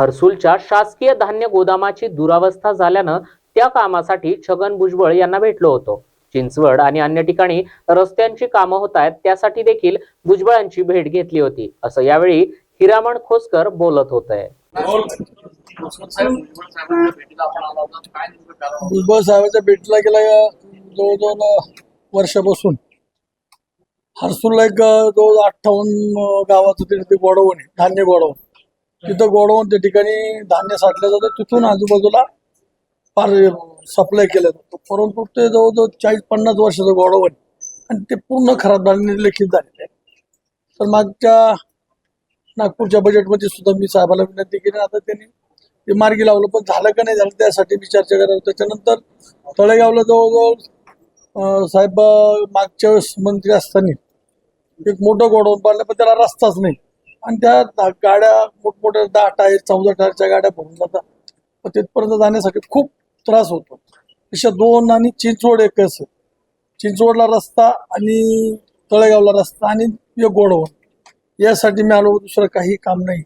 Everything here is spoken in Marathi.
हर्सुलच्या शासकीय धान्य गोदामाची दुरावस्था झाल्यानं त्या कामासाठी छगन भुजबळ यांना भेटलो होतो. चिंचवड आणि अन्य ठिकाणी रस्त्यांची कामं होत आहेत त्यासाठी देखील भुजबळांची भेट घेतली होती. असं यावेळी हिरामण खोसकर बोलत होते. भुजबळ साहेबांच्या भेटीला गेला जवळजवळ वर्षापासून. हर्सूलला एक जवळ अठ्ठावन्न गावाचं तिथे गोडवण धान्य गोडवण तिथं गोडाऊन त्या ठिकाणी धान्य साठलं जातं. तिथून आजूबाजूला फार सप्लाय केलं जातं. परंतु ते जवळजवळ चाळीस पन्नास वर्षाचं गोडवण आणि ते पूर्ण खराब धान्य लेखित झालेलं आहे. तर मागच्या नागपूरच्या बजेटमध्ये सुद्धा मी साहेबाला विनंती केली. आता त्यांनी ते मार्गी लावलं पण झालं का नाही झालं त्यासाठी मी चर्चा करायला त्याच्यानंतर तळेगावला जवळजवळ साहेब मागच्या वेळेस मंत्री असताना एक मोठं गोडाऊन पाडलं पण त्याला रस्ताच नाही. आणि त्या दा- गाड्या मोठमोठ्या दहा टायर चौदा टायरच्या गाड्या भरून जातात. पण तिथपर्यंत जाण्यासाठी खूप त्रास होतो. अशा दोन आणि चिंचवड एक असं चिंचवडला रस्ता आणि तळेगावला रस्ता आणि गोडवण यासाठी मी आलो दुसरं काही काम नाही.